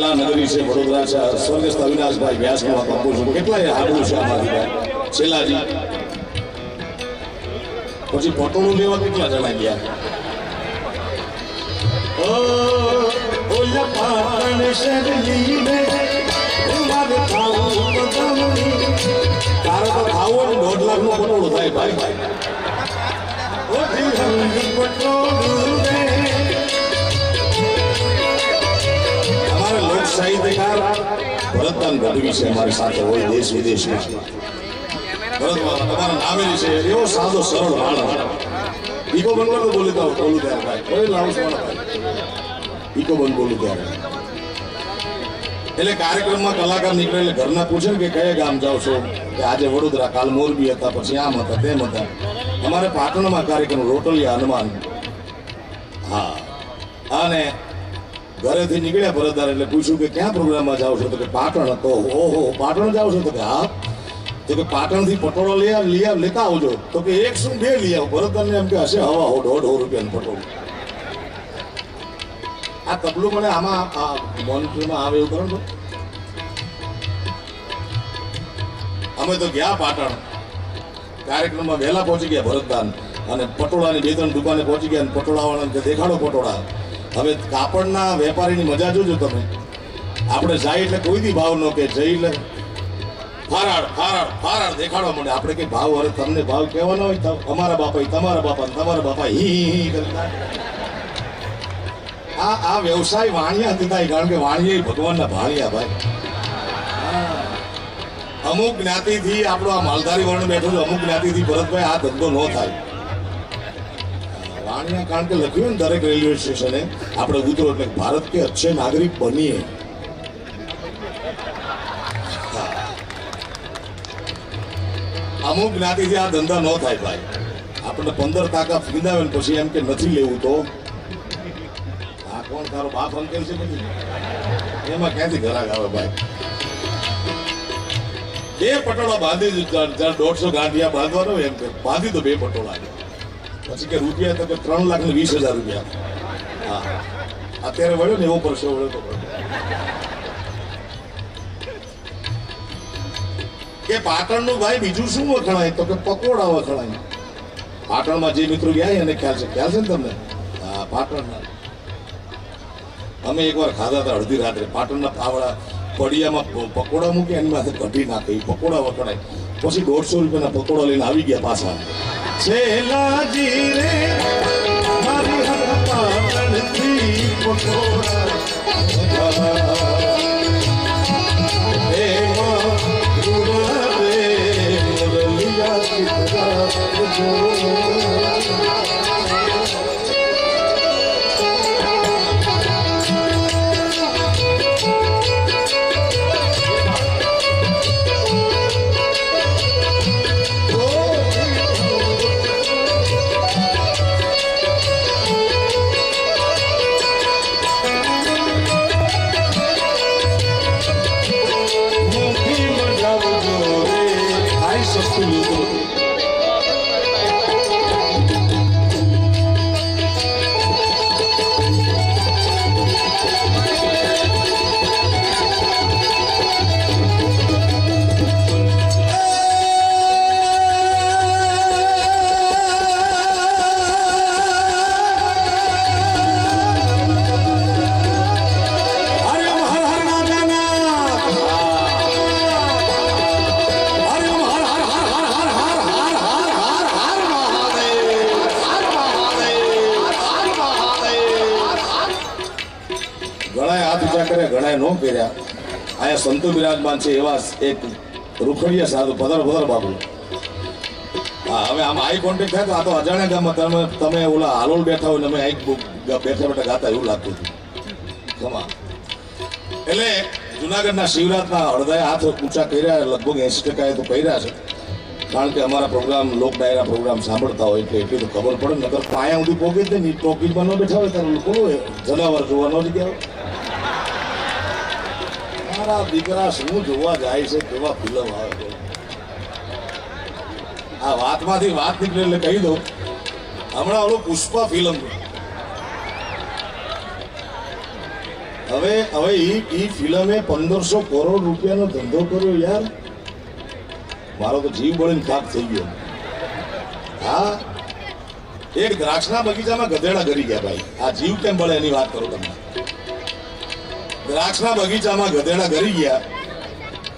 કલા નગરી છે, વડોદરા છે. સ્વર્ગસ્થ અવિનાશભાઈ વ્યાસનું આ બાપુ છું. કેટલાય હાડું છે અમારી છેલ્લાજી. પછી પટોળું લેવા કેટલા જણા ગયા? ઓ થાય ભાઈ. ઓ દિલહંગ પટોળું સાહિત્યકાર ભરતદાન ગઢવી છે અમારી સાથે, હોય દેશ વિદેશમાં એટલે કાર્યક્રમમાં કલાકાર નીકળે એટલે ઘરના પૂછે કે કયા ગામ જાઓ છો? કે આજે વડોદરા કાલ મોરબી હતા, પછી આમ હતા, તેમ હતા. અમારે પાટણમાં કાર્યક્રમ, રોટલિયા હનુમાન. હા. અને ઘરેથી નીકળ્યા ભરતદાર એટલે પૂછ્યું કે ક્યાં પ્રોગ્રામમાં જાઓ છો? તો કે પાટણ. તો ઓહો, પાટણ જાઓ છો? તો કે હા. તો કે પાટણથી પટોળો લઈ આવ લઈ આવ, લેતા આવજો. તો કે એક શું બે લઈ આવ? ભરતદારને એમ કે હશે, હવા હો, દોઢ રૂપિયાનું પટોળું. આ તબલું મને આમાં, આ મોનિટરમાં આવે એવું કરો અમે તો ગયા પાટણ. કાર્યક્રમમાં વહેલા પહોંચી ગયા ભરતદાન અને પટોળાની બે ત્રણ દુકાને પહોંચી ગયા અને પટોળાવાળાને દેખાડો પટોળા. હવે કાપડના વેપારીની મજા જોજો તમે. આપણે જાય એટલે કોઈ બી ભાવ ન કે, જઈ લે. ફારાડ ફારાડ ફારાડ દેખાડવા મળે આપણે કઈ ભાવ, અરે તમને ભાવ કહેવાનો હોય અમારા બાપા તમારા બાપા તમારા બાપા હી હી કરતા આ આ વ્યવસાય વાણિયા થાય, કારણ કે વાણિયા ભગવાનના ભાણિયા ભાઈ. અમુક જ્ઞાતિથી આપણો આ માલધારી વર્ણ બેઠો છે, અમુક જ્ઞાતિથી ભરતભાઈ આ ધંધો ન થાય. વાણિયા કારણ કે લખ્યું ને દરેક રેલવે સ્ટેશને, આપણે ઉતરો એટલે ભારત કે અચ્છે નાગરિક બનીએ. અમુક જ્ઞાતિથી આ ધંધા ન થાય ભાઈ. આપણને પંદર તાકા ને પછી એમ કે નથી લેવું તો. આ કોણ તારો બાપ અંકેલ છે પછી? એમાં ક્યાંથી ઘરાક આવે ભાઈ? બે પટોળા બાંધી. જ્યારે દોઢસો ગાંઠિયા બાંધવાનો એમ કે, બાંધી દો બે પટોળા પછી કે રૂપિયા તો ત્રણ લાખ ને વીસ હજાર રૂપિયા. હા. અત્યારે વળ્યો ને એવો પરસો વળ્યો તો કે પાટણનું ભાઈ બીજું શું વખણાય? તો કે પકોડા વખણાય. પાટણમાં જે મિત્રો ગયા એને ખ્યાલ છે. ખ્યાલ છે ને તમને? હા, પાટણના. અમે એકવાર ખાધા હતા અડધી રાત્રે. પાટણના પાવડા પડિયામાં પકોડા મૂકી એની માથે કઢી નાખે. પકોડા વખણાય. પછી દોઢસો રૂપિયાના પકોડા લઈને આવી ગયા પાછા. છેલા જીરે મારી હર પાવણથી પકોડા. ઘણાએ હાથ ઊંચા કર્યા ઘણાએ નો કર્યા આયા સંતો બિરાજમાન છે એવા એક રૂખડીયા સાધુ, પધર પધર બાબુ હા, હવે આમ આઈ કોન્ટેક્ટ થાય તો આ તો અજાણ્યા ગામમાં તમે તમે ઓલા હાલોલ બેઠા હોય ને અમે આઈ બેઠા બેઠા ગાતા એવું લાગતું હતું. એટલે જુનાગઢના શિવરાતના અડધાએ હાથ ઊંચા કર્યા, લગભગ એસી ટકાએ તો કર્યા છે. કારણ કે અમારા પ્રોગ્રામ, લોક ડાયરા પ્રોગ્રામ સાંભળતા હોય એટલે એટલી તો ખબર પડે નગર પાયા સુધી પોકી જ નહીં ટોકીજમાં ન બેઠા હોય ત્યારે લોકો જનાવર જોવા ન જગ્યા મારા દીકરા શું જોવા જાય છે, કેવા ફિલ્મ આવે છે? આ વાતમાંથી વાત નીકળે એટલે કહી દઉં. હમણાં ઓલું પુષ્પા ફિલ્મ હવે હવે એ એ ફિલ્મે પંદરસો કરોડ રૂપિયાનો ધંધો કર્યો યાર. મારો તો જીવ બળીને ખાક થઈ ગયો. હા. એક દ્રાક્ષના બગીચામાં ગધેડા કરી ગયા ભાઈ. આ જીવ કેમ બળે એની વાત કરું તમને દ્રાક્ષના બગીચામાં ગધેડા ગરી ગયા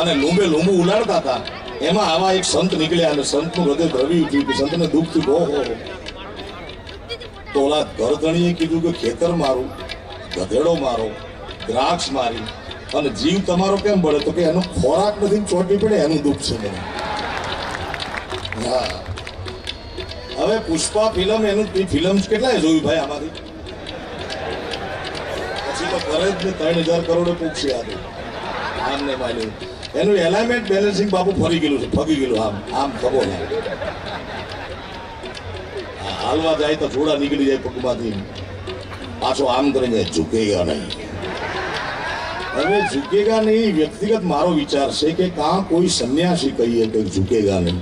અને લૂંબે લૂંબુ ઉલાડતા હતા. એમાં આવા એક સંત નીકળ્યા અને સંતનું હૃદય દ્રવી ઉઠ્યું સંતને દુઃખ થયું, ઓહો. તો ઓલા ઘરધણીએ કીધું કે, ખેતર મારું, ગધેડો મારો, દ્રાક્ષ મારી, અને જીવ તમારો કેમ બળે? તો કે, એનો ખોરાક નથી ને ચોટી પડે, એનું દુઃખ છે મને. હા. હવે પુષ્પા ફિલ્મ, એનું ફિલ્મ કેટલાય જોયું ભાઈ આમાંથી? તો કરે જ ને ત્રણ હજાર કરોડે પૂછશે આ આમ ને માન્યું એનું એલાઇમેન્ટ બેલેન્સિંગ બાપુ ફરી ગયેલું છે, ફગી ગયેલું આમ આમ ખબો હાલવા જાય તો થોડા નીકળી જાય પગમાંથી. પાછો આમ કરીને ઝૂકેગા નહીં. હવે ઝૂકેગા નહીં, વ્યક્તિગત મારો વિચાર છે કે કાં કોઈ સંન્યાસી કહીએ કે ઝૂકેગા નહીં.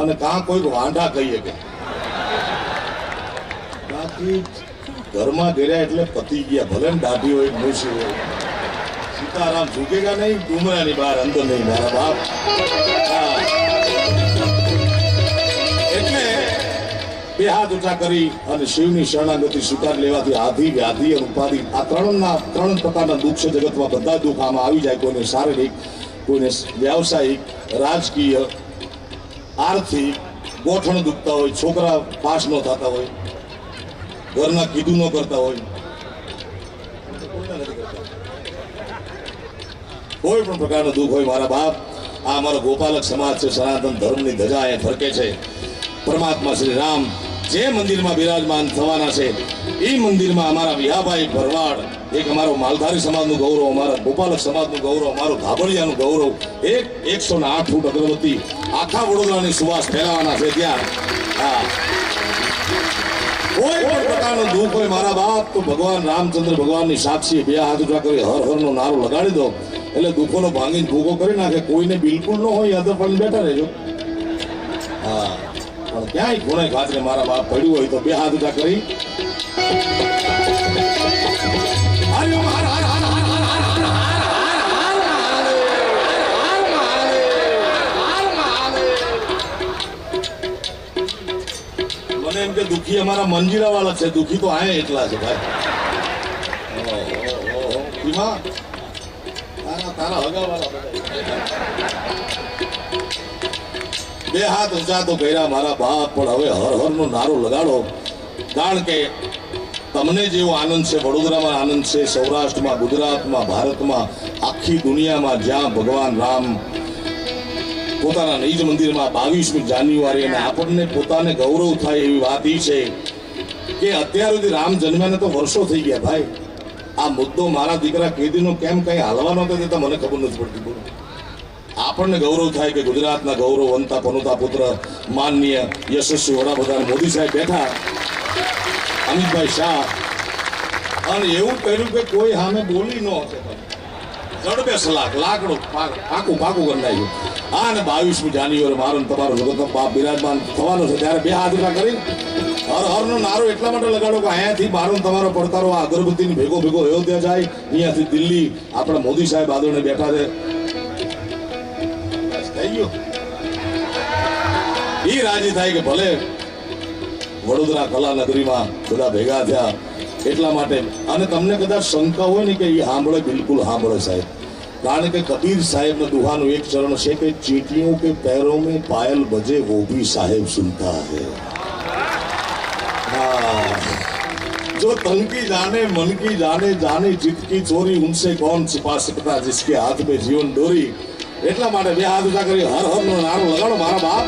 અને કાં કોઈ વાંઢા કહીએ કે. બાકી ઘરમાં ગેર્યા એટલે પતી ગયા. ભલે ને હોય મૂછી હોય. સીતારામ ઝૂકેગા નહીં, ડુમરાની બહાર અંદર નહીં. મારા બાપ. એટલે બે હાથ ઉઠા કરી અને શિવની શરણાગતિ સ્વીકાર લેવાથી આધિ વ્યાધિ અને ઉપાધિ. આ ત્રણના, ત્રણ પ્રકારના દુઃખ છે જગતમાં. બધા દુઃખ આમાં આવી જાય. કોઈને શારીરિક, કોઈને વ્યાવસાયિક, રાજકીય, આર્થિક ગોઠણ દુખતા હોય, છોકરા પાસ ન થતા હોય. ઘરના કીધું ન કરતા હોય. કોઈ પણ પ્રકારનું દુઃખ હોય મારા બાપ, આ અમારો ગોપાલક સમાજ છે, સનાતન ધર્મની ધજા એ ફરકે છે. પરમાત્મા શ્રી રામ જે મંદિરમાં બિરાજમાન થવાના છે એ મંદિરમાં અમારા વિહાભાઈ ભરવાડ, એક અમારો માલધારી સમાજનું ગૌરવ, અમારા ગોપાલક સમાજનું ગૌરવ, અમારું ધાબળિયાનું ગૌરવ, એક એકસો ને આઠ ફૂટ અગરબત્તી આખા વડોદરાની સુવાસ ફેલાવાના છે ત્યાં. હા. કોઈ પણ પ્રકારનું દુઃખ હોય મારા બાપ, તો ભગવાન રામચંદ્ર ભગવાનની સાક્ષી બે હાથ ઊંચા કરી હર હરનો નારો લગાડી દો. એટલે દુઃખોનો ભાંગીને ભૂકો કરી નાખે. કોઈને બિલકુલ ન હોય યાદ પણ બેઠા રહેજો. હા, પણ ક્યાંય ખૂણે ખાતરે મારા બાપ પડ્યું હોય તો બે હાથ ઊંચા કરી. કે દુખી અમારા મંજીરા વાળા છે, દુખી તો આયા એટલા છે ભાઈ. બે હાથ ઊંચા તો કર્યા મારા બાપ, પણ હવે હર હર નો નારો લગાડો. કારણ કે તમને જેવો આનંદ છે, વડોદરામાં આનંદ છે, સૌરાષ્ટ્રમાં, ગુજરાતમાં, ભારતમાં, આખી દુનિયામાં જ્યાં ભગવાન રામ પોતાના નિજ મંદિરમાં બાવીસમી જાન્યુઆરી અને આપણને પોતાને ગૌરવ થાય એવી વાત એ છે કે અત્યાર સુધી રામ જન્મ્યાને તો વર્ષો થઈ ગયા ભાઈ. આ મુદ્દો મારા દીકરા કેદીનો કેમ કઈ હાલવા નતો દેતા મને ખબર નથી પડતી. બોલો. આપણને ગૌરવ થાય કે ગુજરાતના ગૌરવવંતા પનોતા પુત્ર માનનીય યશસ્વી વડાપ્રધાન મોદી સાહેબ બેઠા. અમિતભાઈ શાહ. અને એવું કર્યું કે કોઈ સામે બોલી ન શકે. જડબે લાખ લાકડું પાકું પાકું કરી નાખ્યું. હા અને બાવીસમી જાન્યુઆરી મારો ને તમારો જગત બાપ બિરાજમાન થવાનો છે. ત્યારે બે ઊંચા કરી, હર હરનો નારો એટલા માટે લગાડો કે અહીંયાથી મારો તમારો પડકારો આ અગરબત્તીની ભેગો ભેગો અયોધ્યા જાય. અહીંયાથી દિલ્હી આપણા મોદી સાહેબ આદરણે બેઠા છે. થઈ ગયું. ઈ રાજી થાય કે ભલે વડોદરા કલા નગરીમાં બધા ભેગા થયા એટલા માટે. અને તમને કદાચ શંકા હોય ને કે એ સાંભળે, બિલકુલ સાંભળે સાહેબ. કારણ કે કબીર સાહેબના દુહાનું એક ચરણ છે કે ચીટીઓ કે पैरों में पायल बजे वो भी साहेब सुनता है हाँ जो तन की जाने मन की जाने जाने जित की चोरी उनसे कौन छिपा सकता जिसके हाथ में जीवन डोरी એટલા માટે બે હાથ ઊંચા કરી હર હર નો નારો લગાડો મારા બાપ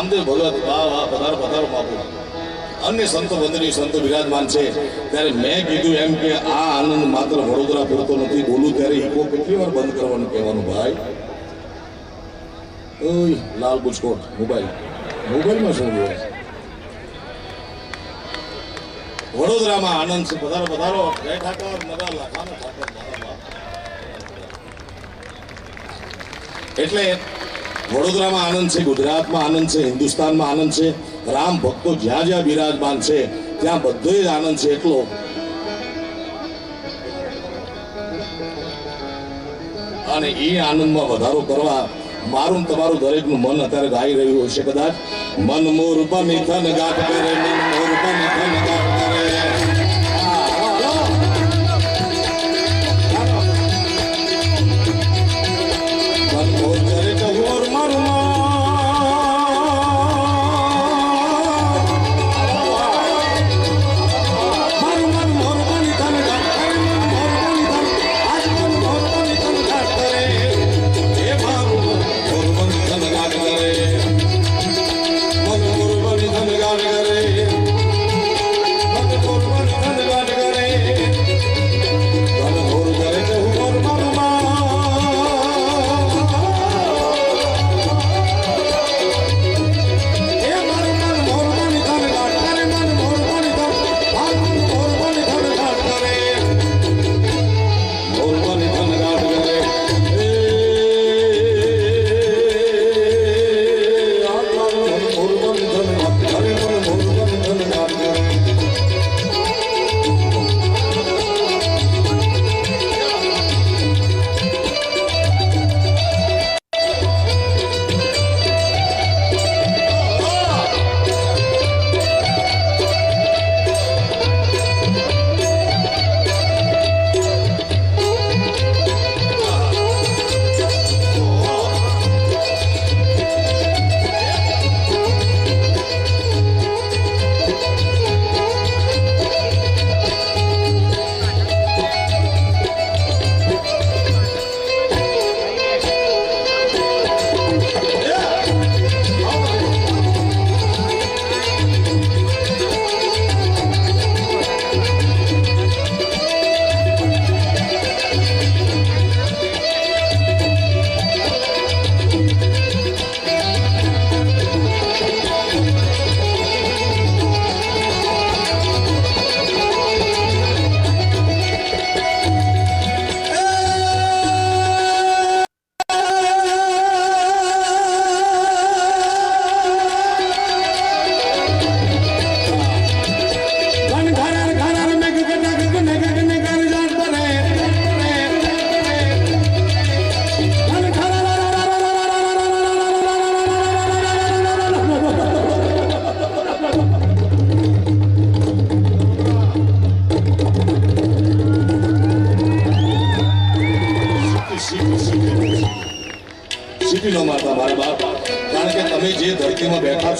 નામદેવ ભગત વાહ વાહ, પધારો પધારો બાપુ. અન્ય સંતો વંદનીય સંતો બિરાજમાન છે. ત્યારે મેં કીધું એમ કે આ આનંદ માત્ર વડોદરા પૂરતો નથી. બોલું ત્યારે ઇકો કેટલી વાર બંધ કરવાનું કહેવાનું ભાઈ? લાલ બુચકોટ મોબાઈલ. મોબાઈલમાં શું જોવે વડોદરામાં આનંદ છે. પધારો પધારો. જય ઠાકોર નગરલા કાનો ઠાકર એટલે વડોદરામાં આનંદ છે, ગુજરાતમાં આનંદ છે, હિન્દુસ્તાનમાં આનંદ છે. રામ ભક્તો જ્યાં જ્યાં બિરાજમાન છે, ત્યાં બધો જ આનંદ છે, એટલો. અને એ આનંદમાં વધારો કરવા મારું તમારું દરેકનું મન અત્યારે ગાઈ રહ્યું હશે કદાચ. મન મોર પર મિથન ગાટ કરે મન મોર બની થન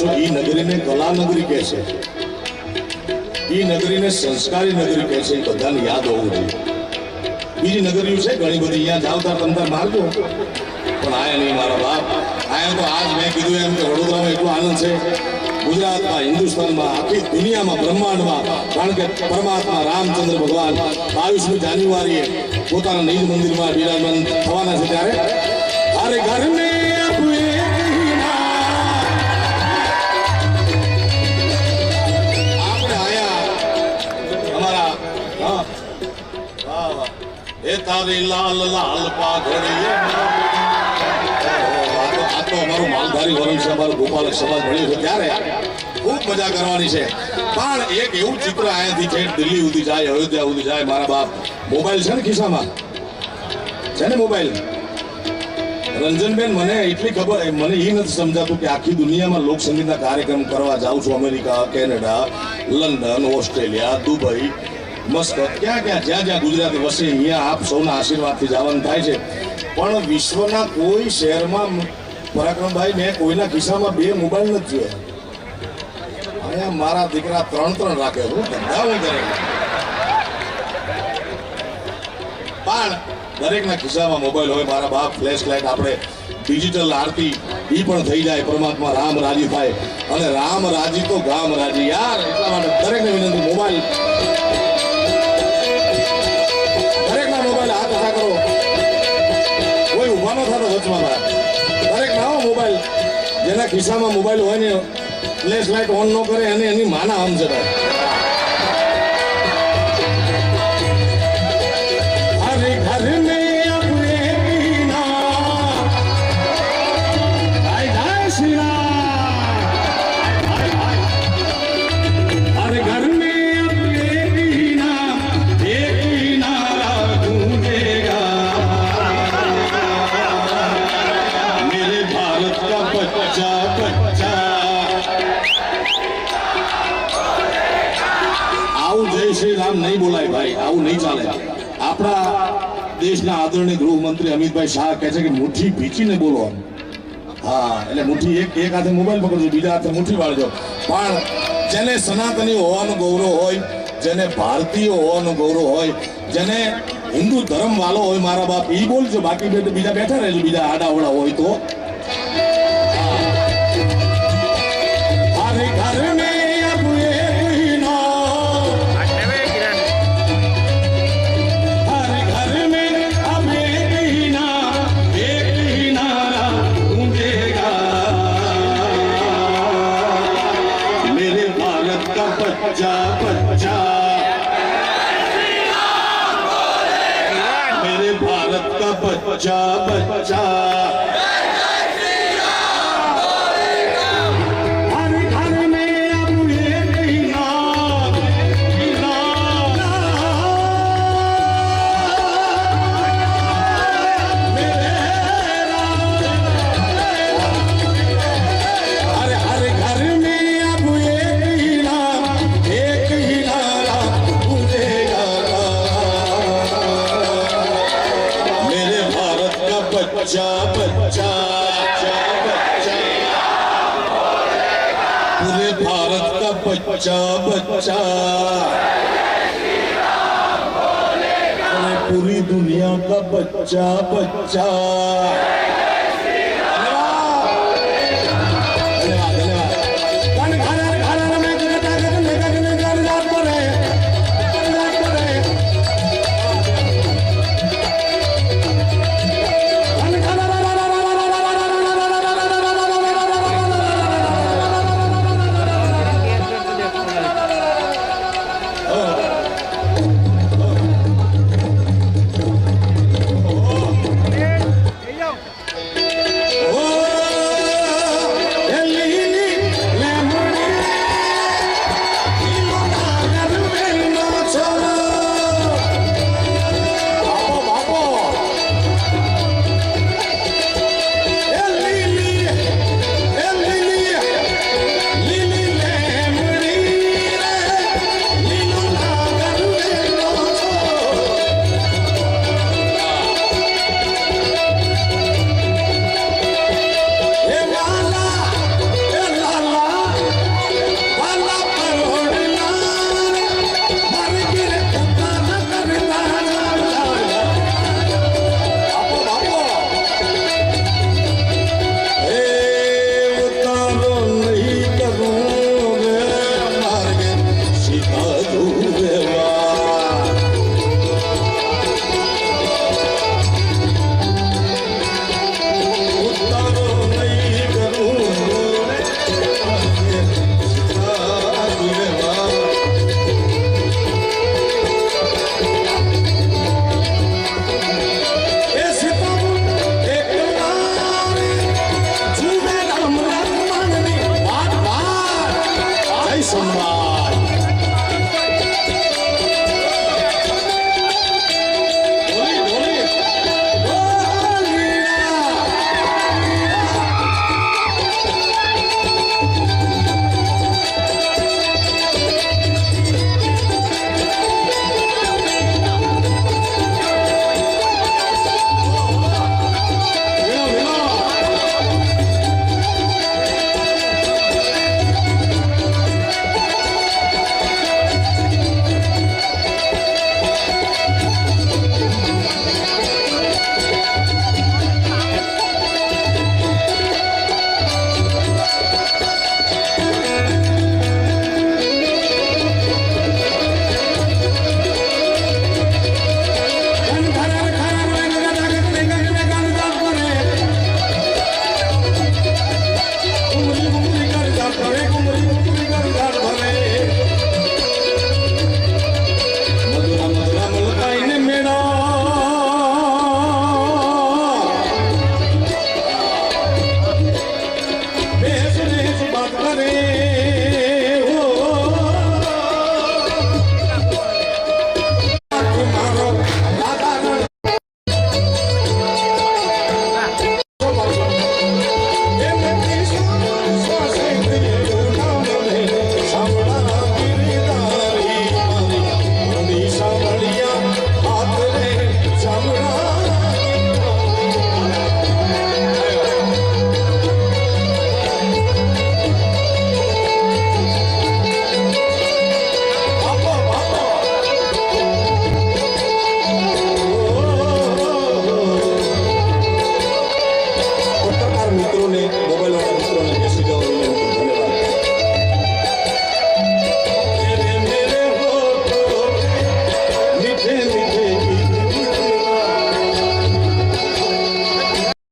છો. એ નગરીને કલા નગરી કહે છે. એ નગરીને સંસ્કારી નગરી કહે છે. એ બધાને યાદ હોવું જોઈએ. બીજી નગરીઓ છે ઘણી બધી. અહીંયા જાવતા તમતા મારજો. પણ આયા નહીં મારા બાપ. આયા તો આજ મેં કીધું એમ કે વડોદરામાં એટલો આનંદ છે. ગુજરાતમાં, હિન્દુસ્તાનમાં, આખી દુનિયામાં, બ્રહ્માંડમાં, કારણ કે પરમાત્મા રામચંદ્ર ભગવાન બાવીસમી જાન્યુઆરીએ પોતાના નિજ મંદિરમાં બિરાજમાન થવાના છે ત્યારે. એ લાલ લાલ પાઘડી આ તો- અમારું માલધારી વરુણ છે, અમારું ગોપાલક સમાજ ભણ્યું છે ત્યારે ખૂબ મજા કરવાની છે. પણ એક એવું ચિત્ર અહીંયાથી છે, દિલ્હી સુધી જાય, અયોધ્યા સુધી જાય, મારા બાપ. મોબાઈલ છે ને ખિસ્સામાં? છે ને મોબાઈલ? રંજનબેન, મને એટલી ખબર મને એ નથી સમજાતું કે આખી દુનિયામાં લોકસંગીતના કાર્યક્રમ કરવા જાઉં છું. America, Canada, London, Australia, Dubai. Muscat ક્યાં ક્યાં જ્યાં જ્યાં ગુજરાત વસે, અહીંયા આપ સૌના આશીર્વાદથી જવાનું થાય છે. પણ વિશ્વના કોઈ શહેરમાં પરાક્રમભાઈ મેં કોઈના ખિસ્સામાં બે મોબાઈલ નથી જોયા. અહીંયા મારા દીકરા ત્રણ ત્રણ રાખે હું, ધંધા હું કરે પણ દરેકના ખિસ્સામાં મોબાઈલ હોય, મારા બાપ ફ્લેશ લાઇટ આપણે, ડિજિટલ આરતી એ પણ થઈ જાય, પરમાત્મા રામ રાજી થાય. અને રામ રાજી તો ગામ રાજી, યાર, એટલા માટે દરેકને વિનંતી, મોબાઈલ ભાઈ દરેક ના મોબાઈલ, જેના ખિસ્સામાં મોબાઈલ હોય ને ફ્લેશ લાઇટ ઓન ન કરે, અને એની માના સમજે ભાઈ શાહ કહે છે કે મુઠ્ઠી ભીચીને બોલો હા, એટલે મુઠ્ઠી એક એક હાથે મોબાઈલ પકડજો, બીજા હાથે મુઠ્ઠી વાળજો. પણ જેને સનાતની હોવાનું ગૌરવ હોય, જેને ભારતીય હોવાનું ગૌરવ હોય, જેને હિન્દુ ધર્મ વાલો હોય મારા બાપ એ બોલજો. બાકી બે- બીજા બેઠા રહેજો, બીજા આડાવડા હોય તો. का पूरी दुनिया का बच्चा बच्चा